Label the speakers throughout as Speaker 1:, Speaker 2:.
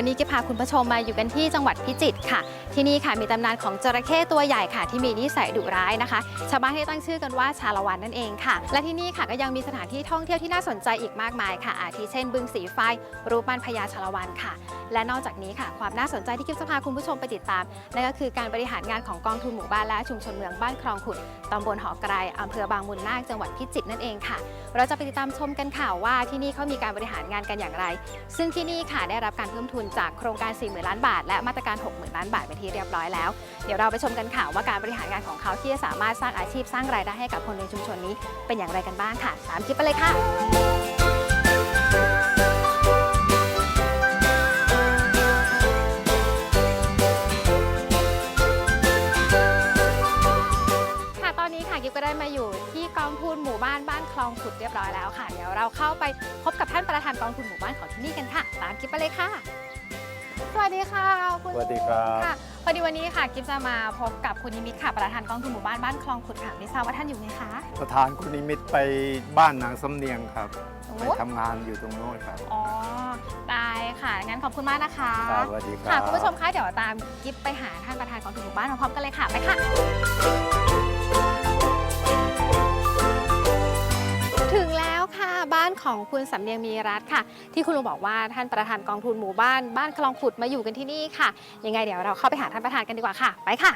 Speaker 1: วันนี้กิฟพาคุณผู้ชมมาอยู่กันที่จังหวัดพิจิตรค่ะ ที่นี่ค่ะมีตำนานของจระเข้ตัวใหญ่ค่ะ ที่มีนิสัยดุร้ายนะคะ ชาวบ้านให้ตั้งชื่อกันว่าชาละวันนั่นเองค่ะ และที่นี่ค่ะก็ยังมีสถานที่ท่องเที่ยวที่น่าสนใจอีกมากมายค่ะ อาทิเช่น บึงสีไฟ รูปปั้นพญาชาละวันค่ะ และนอกจากนี้ค่ะ ความน่าสนใจที่กิฟจะพาคุณผู้ชมไปติดตามนั่นก็คือการบริหารงานของกองทุนหมู่บ้านและชุมชนเมืองบ้านคลองขุดตำบลหอไกรอำเภอบางมุนนาคจังหวัดพิจิตรนั่นเองค่ะ เราจะไปติดตามชมกันค่ะว่าที่นี่เขามีการบริหารงานกันอย่างไร ซึ่งที่นี่ค่ะได้รับการเพิ่มทุนจากโครงการ 40,000 ล้านบาท และมาตรการ 60,000 ล้านบาทเป็นที่เรียบร้อยแล้ว เดี๋ยวเราไปชมกันค่ะว่าการบริหารงานของเขาที่จะสามารถสร้างอาชีพสร้างรายได้ให้กับคนในชุมชนนี้เป็นอย่างไรกันบ้างค่ะตามคลิปไปเลยค่ะค่ะตอนนี้ค่ะกิ๊บก็ได้มาอยู่ที่กองทุนหมู่บ้านบ้านคลองขุดเรียบร้อยแล้วค่ะ เดี๋ยวเราเข้าไปพบกับท่านประธานกองทุนหมู่บ้านของที่นี่กันค่ะ ตามกิ๊บไปเลยค่ะ สวัสดีค่ะคุณ
Speaker 2: สวัสดีครับ
Speaker 1: ค่ะพอดีวันนี้ค่ะกิ๊บจะมาพบกับคุณนิมิตค่ะประธานกองทุนหมู่บ้านบ้านคลองขุดค่ะไม่ทราบว่าท่านอยู่ไหมคะ
Speaker 2: ประธานคุณนิมิตไปบ้านนางสำเนียงครับ
Speaker 1: โอ้
Speaker 2: ไปทำงานอยู่ตรงโน้นครับ
Speaker 1: อ๋อได้ค่ะงั้นขอบคุณมากนะคะ
Speaker 2: ครับสวัสดีครั
Speaker 1: ค่ะ
Speaker 2: บ
Speaker 1: คุณผู้ชมคะเดี๋ยวตามกิ๊บไปหาท่านประธานกองทุนหมู่บ้านพร้อมๆกันเลยค่ะไปค่ะ ของคุณสำเนียงมีรัตน์ค่ะ ที่คุณลุงบอกว่าท่านประธานกองทุนหมู่บ้านบ้านคลองขุดมาอยู่กันที่นี่ค่ะยังไงเดี๋ยวเราเข้าไปหาท่านประธานกันดีกว่าค่ะ ไปค่ะ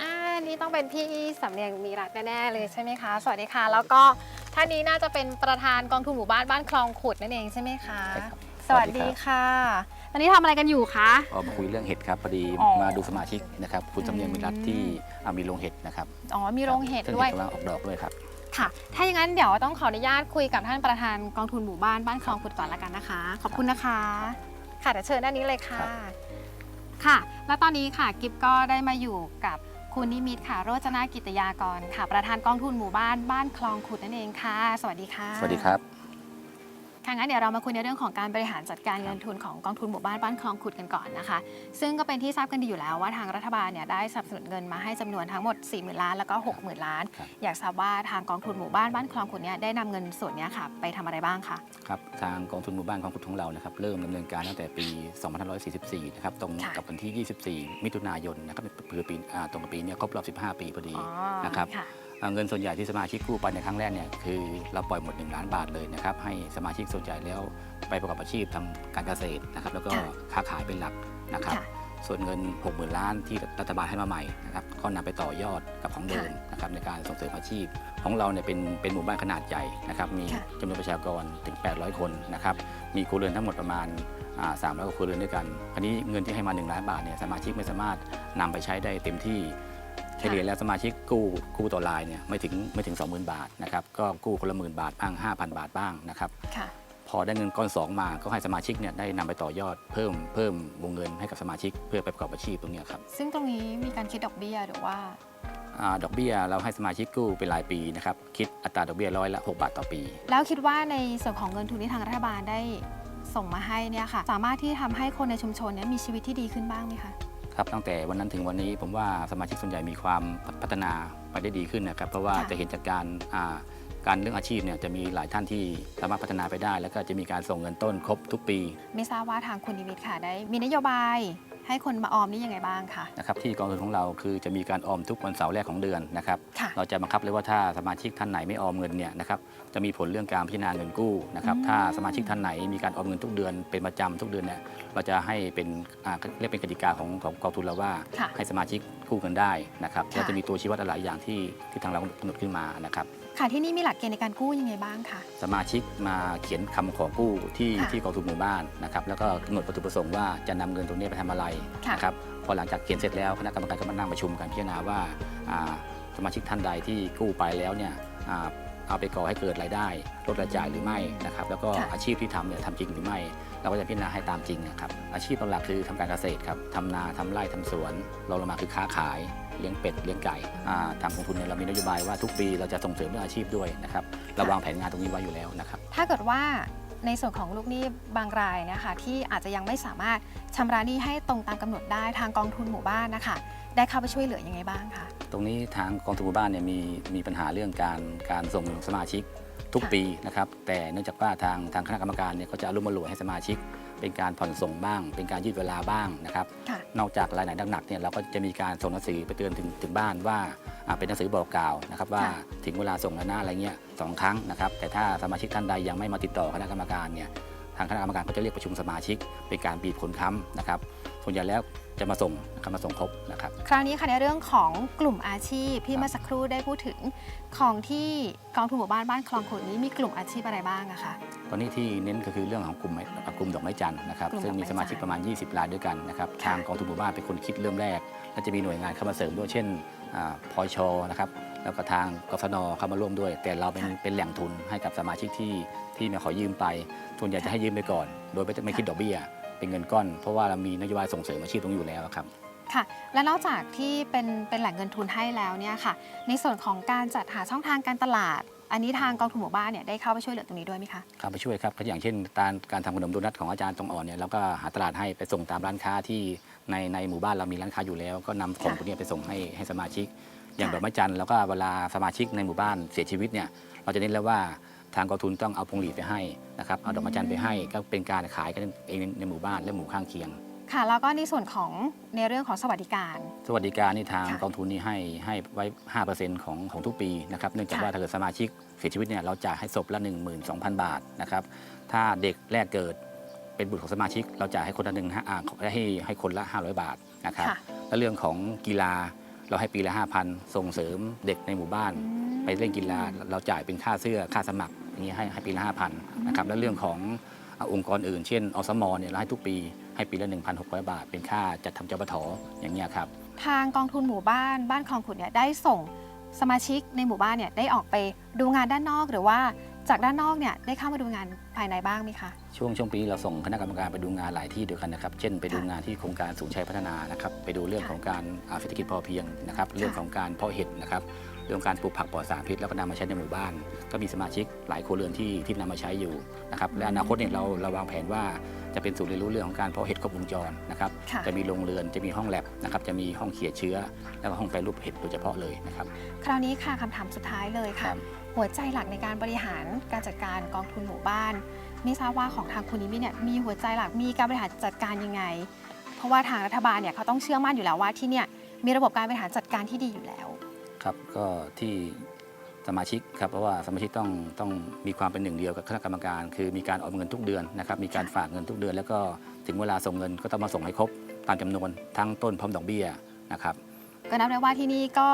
Speaker 1: อ่านี่ต้องเป็นพี่สำเนียงมีรัตน์แน่ๆเลยใช่ไหมคะสวัสดีค่ะ แล้วก็ท่านนี้น่าจะเป็นประธานกองทุนหมู่บ้านบ้านคลองขุดนั่นเองใช่ไหมคะ
Speaker 3: ใช่ครับ
Speaker 1: สวัสดีค่ะตอนนี้ทำอะไรกันอยู่คะ
Speaker 3: ก็มาคุยเรื่องเห็ดครับพอดี
Speaker 1: อ๋อ
Speaker 3: มาดูสมาชิกนะครับคุณสำเนียงมิรัต
Speaker 1: อืม
Speaker 3: ที่อ่ามีโรงเห็ดนะครับ
Speaker 1: อ๋อ มีโรงเห็ด
Speaker 3: ซึ่ง
Speaker 1: ด้วย
Speaker 3: กำลังออกดอกด้วยครับ
Speaker 1: ค่ะ ถ้าอย่างนั้นเดี๋ยวต้องขออนุญาตคุยกับท่านประธานกองทุนหมู่บ้านบ้านคลองขุดก่อนละกันนะคะ ขอบคุณนะคะ ค่ะเดี๋ยวเชิญด้านนี้เลยค่ะ
Speaker 3: ครับ
Speaker 1: ค่ะ แล้วตอนนี้ค่ะกิฟก็ได้มาอยู่กับคุณนิมิตค่ะ โรจนากิตยากรค่ะ ประธานกองทุนหมู่บ้านบ้านคลองขุดนั่นเองค่ะ สวัสดีค่ะ
Speaker 3: สวัสดีครับ
Speaker 1: ค่ะงั้นเดี๋ยวเรามาคุยในเรื่องของการบริหารจัดการเงินทุนของกองทุนหมู่บ้านบ้านคลองขุดกันก่อนนะคะ ซึ่งก็เป็นที่ทราบกันดีอยู่แล้วว่าทางรัฐบาลเนี่ยได้สนับสนุนเงินมาให้จำนวนทั้งหมด 4 0,000 ล้านแล้วก็ 60,000 ล้าน
Speaker 3: ครับ
Speaker 1: อยากทราบว่าทางกองทุนหมู่บ้านบ้านคลองขุดเนี่ยได้นำเงินส่วนเนี้ยค่ะไปทำอะไรบ้างคะ
Speaker 3: ครับทางกองทุนหมู่บ้านของขุดของเรานะครับเริ่มดำเนินการตั้งแต่ปี 2544 นะครับตรง
Speaker 1: ค่ะ
Speaker 3: กับวันที่ 24 มิถุนายนนะครับคือปีอ่าตรงกับปีเนี้ยครบรอบ 15 ปีพอดี
Speaker 1: อ๋อ
Speaker 3: นะครับ
Speaker 1: ค่ะ
Speaker 3: อ่า เงินส่วนใหญ่ที่สมาชิกกู้ไปในครั้งแรกเนี่ยคือเราปล่อยหมด 1 ล้านบาทเลยนะครับให้สมาชิกส่วนใหญ่แล้วไปประกอบอาชีพทำการเกษตรนะครับแล้วก็
Speaker 1: ค่ะ
Speaker 3: ค้าขายเป็นหลักนะครับ
Speaker 1: ค่ะ
Speaker 3: ส่วนเงิน 60,000 ล้านที่รัฐบาลให้มาใหม่นะครับก็นำไปต่อยอดกับของเดิมนะครับในการส่งเสริมอาชีพ ของเราเนี่ยเป็นเป็นหมู่บ้านขนาดใหญ่นะครับมี
Speaker 1: ค่ะ
Speaker 3: จำนวนประชากรถึง 800 คนนะครับมีครัวเรือนทั้งหมดประมาณอ่า300กว่าครัวเรือนด้วยกันคราวนี้เงินที่ให้มา 1 ล้านบาทเนี่ยสมาชิกไม่สามารถนำไปใช้ได้เต็มที่ เฉลี่ยแล้วสมาชิกกู้กู้ต่อรายเนี่ยไม่ถึงไม่ถึง 20,000 บาทนะครับก็กู้คนละหมื่นบาทบ้าง 5,000 บาทบ้างนะครับ
Speaker 1: ค่ะ
Speaker 3: พอได้เงินก้อน 2 มาก็ให้สมาชิกเนี่ยได้นำไปต่อยอดเพิ่มเพิ่มวงเงินให้กับสมาชิกเพื่อไปประกอบอาชีพตรงเนี้ยครับ
Speaker 1: ซึ่งตรงนี้มีการคิดดอกเบี้ยหรือว่า
Speaker 3: อาดอกเบี้ยเราให้สมาชิกกู้เป็นรายปีนะครับคิดอัตราดอกเบี้ยร้อยละ 6 บาทต่อปี
Speaker 1: แล้วคิดว่าในส่วนของเงินทุนที่ทางรัฐบาลได้ส่งมาให้เนี่ยค่ะ สามารถที่ทำให้คนในชุมชนเนี่ยมีชีวิตที่ดีขึ้นบ้างไหมคะ
Speaker 3: ครับตั้งแต่วันนั้นถึงวันนี้ผมว่าสมาชิกส่วนใหญ่มีความพัฒนาไปได้ดีขึ้นนะครับ เพราะว่า
Speaker 1: ค่ะ
Speaker 3: จะเห็นจากการอ่าการเรื่องอาชีพเนี่ยจะมีหลายท่านที่สามารถพัฒนาไปได้ แล้วก็จะมีการส่งเงินต้นครบทุกปี
Speaker 1: ไม่ทราบว่าทางคุณนิมิตค่ะได้มีนโยบาย ให้คนมาออมนี่ยังไงบ้างคะ
Speaker 3: นะครับที่กองทุนของเราคือจะมีการออมทุกวันเสาร์แรกของเดือนนะครับ
Speaker 1: ค่ะ
Speaker 3: เราจะบังคับเลยว่าถ้าสมาชิกท่านไหนไม่ออมเงินเนี่ยนะครับจะมีผลเรื่องการพิจารณาเงินกู้นะครับ
Speaker 1: อืม
Speaker 3: ถ้าสมาชิกท่านไหนมีการออมเงินทุกเดือนเป็นประจำทุกเดือนเนี่ยเราจะให้เป็นอ่าเรียกเป็นกติกาของของกองทุนเราว่า
Speaker 1: ค่ะ
Speaker 3: ให้สมาชิกกู้เงินได้นะครับ
Speaker 1: ค่ะ
Speaker 3: แล้วจะมีตัวชี้วัดหลายอย่างที่ที่ทางเรากำหนดขึ้นมานะครับ
Speaker 1: ค่ะที่นี่มีหลักเกณฑ์ในการกู้ยังไงบ้างคะ
Speaker 3: สมาชิกมาเขียนคำขอกู้ที่
Speaker 1: ค่ะ
Speaker 3: ที่กองทุนหมู่บ้านนะครับแล้วก็กำหนดวัตถุประสงค์ว่าจะนำเงินตรงนี้ไปทำอะไร
Speaker 1: ค่ะ
Speaker 3: นะครับพอหลังจากเขียนเสร็จแล้วคณะกรรมการก็มานั่งประชุมกันพิจารณาว่าอ่าสมาชิกท่านใดที่กู้ไปแล้วเนี่ยอ่าเอาไปก่อให้เกิดรายได้ลดรายจ่ายหรือไม่นะครับแล้วก็
Speaker 1: ค่ะ
Speaker 3: อาชีพที่ทำเนี่ยทำจริงหรือไม่ เราก็จะพิจารณาให้ตามจริงนะครับอาชีพหลักๆคือทำการเกษตรครับทำนาทำไร่ทำสวนรองลงมาคือค้าขาย เลี้ยงเป็ดเลี้ยงไก่อ่าทางกองทุนเนี่ยเรามีนโยบายว่าทุกปีเราจะส่งเสริมเรื่องอาชีพด้วยนะครับเราวางแผนงานตรงนี้ไว้อยู่แล้วนะครับ
Speaker 1: ถ้าเกิดว่าในส่วนของลูกหนี้บางรายนะคะที่อาจจะยังไม่สามารถชำระหนี้ให้ตรงตามกำหนดได้ทางกองทุนหมู่บ้านนะคะได้เข้าไปช่วยเหลือยังไงบ้างคะ
Speaker 3: ตรงนี้ทางกองทุนหมู่บ้านเนี่ยมีมีปัญหาเรื่องการการส่งสมาชิก ทุก
Speaker 1: ค่ะ
Speaker 3: ปีนะครับ แต่เนื่องจากว่าทางทางคณะกรรมการเนี่ยเขาจะอารมณ์มารวยให้สมาชิก เป็นการผ่อนส่งบ้าง เป็นการยืดเวลาบ้างนะครับ
Speaker 1: ค่ะ
Speaker 3: นอกจากรายไหนหนักๆเนี่ยเราก็จะมีการส่งหนังสือไปเตือนถึงถึงบ้านว่าอ่าเป็นหนังสือบอกกล่าวนะครับว่า
Speaker 1: ค่ะ
Speaker 3: ถึงเวลาส่งแล้วนะอะไรเงี้ยสองครั้งนะครับแต่ถ้าสมาชิกท่านใดยังไม่มาติดต่อคณะกรรมการเนี่ยทางคณะกรรมการก็จะเรียกประชุมสมาชิกเป็นการบีบคนค้ำนะครับ ส่วนใหญ่แล้วจะมาส่งนะครับมาส่งครบนะครับ
Speaker 1: คราวนี้ค่ะในเรื่องของกลุ่มอาชีพที่
Speaker 3: ครับ
Speaker 1: เมื่อสักครู่ได้พูดถึงของที่กองทุนหมู่บ้านบ้านคลองขุดนี้มีกลุ่มอาชีพอะไรบ้างอะคะ
Speaker 3: ตอนนี้ที่เน้นก็คือเรื่องของกลุ่มไม้กลุ่มดอกไม้จันทร์นะครับ
Speaker 1: กลุ่ม
Speaker 3: ซึ่งมี
Speaker 1: ดอกไม้
Speaker 3: สมาชิก
Speaker 1: จันทร์
Speaker 3: ประมาณ 20รายด้วยกันนะครับ
Speaker 1: ค่ะ
Speaker 3: ทางกองทุนหมู่บ้านเป็นคนคิดเริ่มแรก และจะมีหน่วยงานเข้ามาเสริมด้วยเช่นอ่าพอชนะครับแล้วก็ทางกฟนเข้ามาร่วมด้วย แต่เราเป็นเป็นแหล่งทุนให้กับสมาชิกที่ที่มาขอยืมไปส่วนใหญ่จะให้ยืมไปก่อน โดยไม่ไม่คิดดอกเบี้ย เป็นเงินก้อน เพราะว่าเรามีนโยบายส่งเสริมอาชีพตรงนี้อยู่แล้วครับ
Speaker 1: ค่ะและนอกจากที่เป็นเป็นแหล่งเงินทุนให้แล้วเนี่ยค่ะ ในส่วนของการจัดหาช่องทางการตลาด อันนี้ทางกองทุนหมู่บ้านเนี่ยได้เข้าไปช่วยเหลือตรงนี้ด้วยไหมคะ
Speaker 3: เข้าไปช่วยครับก็อย่างเช่นการการทำขนมโดนัทของอาจารย์ตรงอ่อนเนี่ยเราก็หาตลาดให้ไปส่งตามร้านค้าที่ในในหมู่บ้านเรามีร้านค้าอยู่แล้ว ก็นำของ
Speaker 1: ค่ะ
Speaker 3: พวกเนี้ยไปส่งให้ให้สมาชิก อย่าง
Speaker 1: ค่ะ
Speaker 3: ดอกไม้จันทร์แล้วก็เวลาสมาชิกในหมู่บ้านเสียชีวิตเนี่ยเราจะเน้นแล้วว่า ทางกองทุนต้องเอาพวงหลีดไปให้นะครับเอาดอกไม้จันทร์ไปให้ก็เป็นการขายกันเองในหมู่บ้านและหมู่ข้างเคียง
Speaker 1: ค่ะแล้วก็ในส่วนของในเรื่องของสวัสดิการ
Speaker 3: สวัสดิการนี่ทาง
Speaker 1: ค่ะ
Speaker 3: กองทุนนี่ให้ให้ไว้ 5%ของของทุกปีนะครับเนื่องจาก
Speaker 1: ค่ะ
Speaker 3: ว่าถ้าเกิดสมาชิกเสียชีวิตเนี่ยเราจ่ายให้ศพละ 12,000 บาทนะครับถ้าเด็กแรกเกิดเป็นบุตรของสมาชิก เราจ่ายให้คนละหนึ่งห้าอ่าให้ให้คนละ 500 บาทนะครับ
Speaker 1: ค่ะ
Speaker 3: และเรื่องของกีฬาเราให้ปีละ 5,000 ส่งเสริมเด็กในหมู่บ้าน
Speaker 1: อืม
Speaker 3: ไปเล่นกีฬาเราจ่ายเป็นค่าเสื้อค่าสมัครอย่างนี้ให้ให้ปีละ5,000นะครับและเรื่องของอ่าองค์กรอื่นเช่นอสมเนี่ยเราให้ทุกปีให้ปีละ 1,600 บาท เป็นค่าจัดทำเจ้าปทอย่างเงี้ยครับ
Speaker 1: ทางกองทุนหมู่บ้านบ้านคลองขุดเนี่ยได้ส่งสมาชิกในหมู่บ้านเนี่ยได้ออกไปดูงานด้านนอกหรือว่าจากด้านนอกเนี่ยได้เข้ามาดูงานภายในบ้างไหมคะ
Speaker 3: ช่วงช่วงปีนี้เราส่งคณะกรรมการไปดูงานหลายที่ด้วยกันนะครับ เช่นไปดู
Speaker 1: ค่ะ
Speaker 3: งานที่โครงการศูนย์ชัยพัฒนานะครับ ไปดูเรื่อง
Speaker 1: ค่ะ
Speaker 3: ของการอ่าเศรษฐกิจพอเพียงนะครับ เรื่องของการเพาะเห็ดนะครับ เรื่องการปลูกผักปลอดสารพิษแล้วก็นำมาใช้ในหมู่บ้าน ก็มีสมาชิกหลายครัวเรือนที่ที่นำมาใช้อยู่นะครับและอนาคตเนี่ยเราเราวางแผนว่าจะเป็นศูนย์เรียนรู้เรื่องของการเพาะเห็ดครบวงจรนะครับ
Speaker 1: ค่ะ
Speaker 3: จะมีโรงเรือนจะมีห้องแลบนะครับจะมีห้องเขียดเชื้อ แล้วก็ห้องแปรรูปเห็ดโดยเฉพาะเลยนะครับ
Speaker 1: คราวนี้ค่ะคำถามสุดท้ายเลย
Speaker 3: ค
Speaker 1: ค่ะ
Speaker 3: รับ
Speaker 1: หัวใจหลักในการบริหารการจัดการกองทุนหมู่บ้าน ไม่ทราบว่าของทางคุณนิมิตเนี่ยมีหัวใจหลักมีการบริหารจัดการยังไง เพราะว่าทางรัฐบาลเนี่ยเขาต้องเชื่อมั่นอยู่แล้วว่าที่เนี่ยมีระบบการบริหารจัดการที่ดีอยู่แล้ว
Speaker 3: ครับก็ที่สมาชิกครับเพราะว่าสมาชิกต้องต้องมีความเป็นหนึ่งเดียวกับคณะกรรมการ คือมีการออมเงินทุกเดือนนะครับมีการฝากเงินทุกเดือน แล้วก็ถึงเวลาส่งเงินก็ต้องมาส่งให้ครบตามจำนวนทั้งต้นพร้อมดอกเบี้ยนะครับ
Speaker 1: ก็นับได้ว่าที่นี่ก็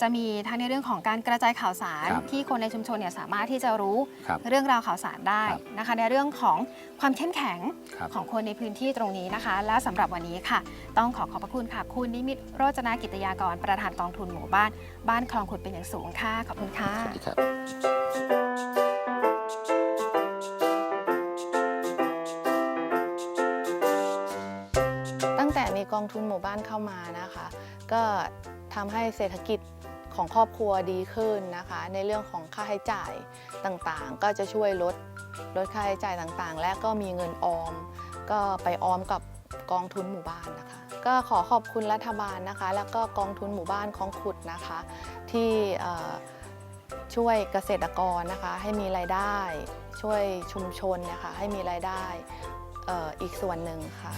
Speaker 1: จะมีทั้งในเรื่องของการกระจายข่าวสาร
Speaker 3: ครับ
Speaker 1: ที่คนในชุมชนเนี่ยสามารถที่จะรู้
Speaker 3: ครับ
Speaker 1: เรื่องราวข่าวสารได้
Speaker 3: ครับ
Speaker 1: นะคะ ในเรื่องของความเข้มแข็ง
Speaker 3: ครับ
Speaker 1: ของคนในพื้นที่ตรงนี้นะคะ และสำหรับวันนี้ค่ะ ต้องขอขอบพระคุณค่ะ คุณนิมิตโรจนากิตยากรประธานกองทุนหมู่บ้าน บ้านคลองขุดเป็นอย่างสูงค่ะขอบคุณค่ะ
Speaker 3: สวัสดีครับ
Speaker 4: ตั้งแต่มีกองทุนหมู่บ้านเข้ามานะคะ ก็ทำให้เศรษฐกิจ ของครอบครัวดีขึ้นนะคะ ในเรื่องของค่าใช้จ่ายต่างๆ ก็จะช่วยลดลดค่าใช้จ่ายต่างๆ และก็มีเงินออม ก็ไปออมกับกองทุนหมู่บ้านนะคะ ก็ขอขอบคุณรัฐบาลนะคะ แล้วก็กองทุนหมู่บ้านของขุดนะคะ ที่ช่วยเกษตรกรนะคะ ให้มีรายได้ ช่วยชุมชนนะคะให้มีรายได้อีกส่วนหนึ่งค่ะ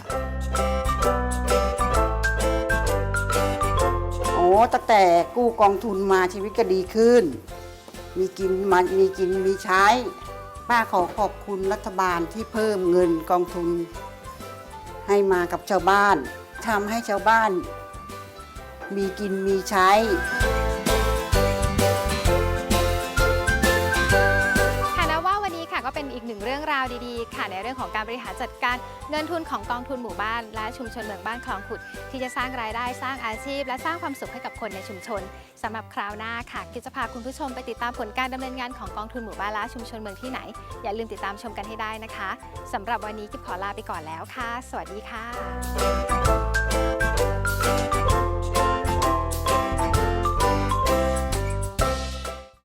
Speaker 5: ตั้งแต่กู้กองทุนมาชีวิตก็ดีขึ้น มีกินมามีกินมีใช้ ป้าขอขอบคุณรัฐบาลที่เพิ่มเงินกองทุน ให้มากับชาวบ้านทำให้ชาวบ้าน มีกินมีใช้
Speaker 1: งเรื่องราวดีๆ ค่ะในเรื่องของการบริหารจัดการเงินทุนของกองทุนหมู่บ้าน และชุมชนเมืองบ้านคลองขุด ที่จะสร้างรายได้สร้างอาชีพ และสร้างความสุขให้กับคนในชุมชนสำหรับคราวหน้าค่ะกิจจะพาคุณผู้ชมไปติดตามผลการดำเนินงานของกองทุนหมู่บ้านและชุมชนเมืองที่ไหน อย่าลืมติดตามชมกันให้ได้นะคะสำหรับวันนี้กิบขอลาไปก่อนแล้วค่ะ สวัสดีค่ะ